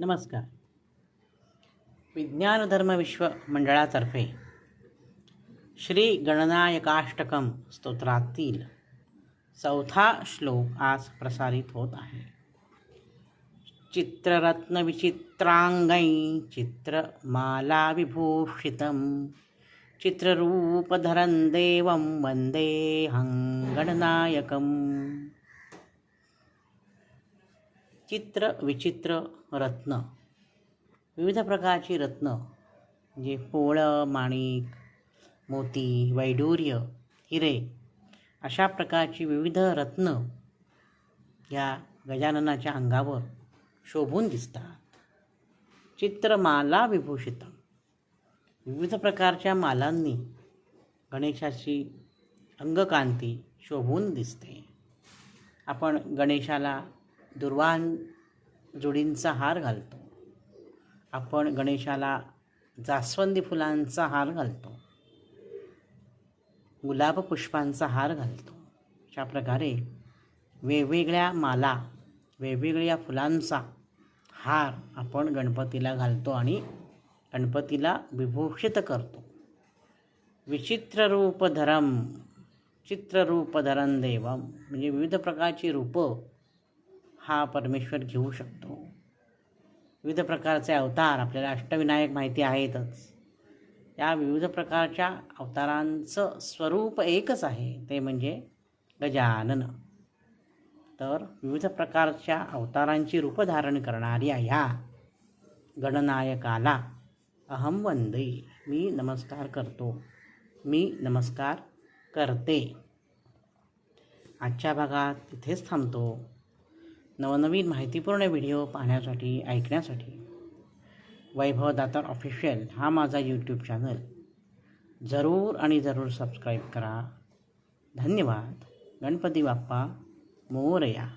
नमस्कार. विज्ञान धर्म विश्व मंडळातर्फे श्री गणनायकाष्टकम स्तोत्रातील चौथा श्लोक आज प्रसारित होत आहे. चित्ररत्न विचित्रांगै चित्रमाला विभूषितं चित्ररूपधरं देवं वन्देऽहं गणनायकम् चित्र विचित्र रत्न. विविध प्रकारची रत्न म्हणजे पोळं माणिक मोती वैडूर्य हिरे अशा प्रकारची विविध रत्न या गजाननाच्या अंगावर शोभून दिसतात. चित्रमाला विभूषित विविध प्रकारच्या मालांनी गणेशाची अंगकांती शोभून दिसते. आपण गणेशाला दुर्वान जोडींचा हार घालतो. आपण गणेशाला जास्वंदी फुलांचा हार घालतो. गुलाब पुष्पांचा हार घालतो. अशा प्रकारे वेगवेगळ्या माला वेगवेगळ्या फुलांचा हार आपण गणपतीला घालतो आणि गणपतीला विभूषित करतो. विचित्ररूपधरम चित्ररूपधरं देवम म्हणजे विविध प्रकारची रूपं हा परमेश्वर घेऊ शकतो. विविध प्रकारचे अवतार आपल्याला अष्टविनायक माहिती आहेतच. या विविध प्रकारच्या अवतारांचं स्वरूप एकच आहे ते म्हणजे गजानन. तर विविध प्रकारच्या अवतारांची रूप धारण करणाऱ्या ह्या गणनायकाला अहम वंदे. मी नमस्कार करतो. मी नमस्कार करते. आजच्या भागात तिथेच थांबतो. नवनवीन माहितीपूर्ण व्हिडिओ पाहण्यासाठी ऐकण्यासाठी. वैभव दातार ऑफिशियल हा माझा यूट्यूब चॅनल जरूर आणि जरूर सबस्क्राईब करा. धन्यवाद. गणपती बाप्पा मोरया.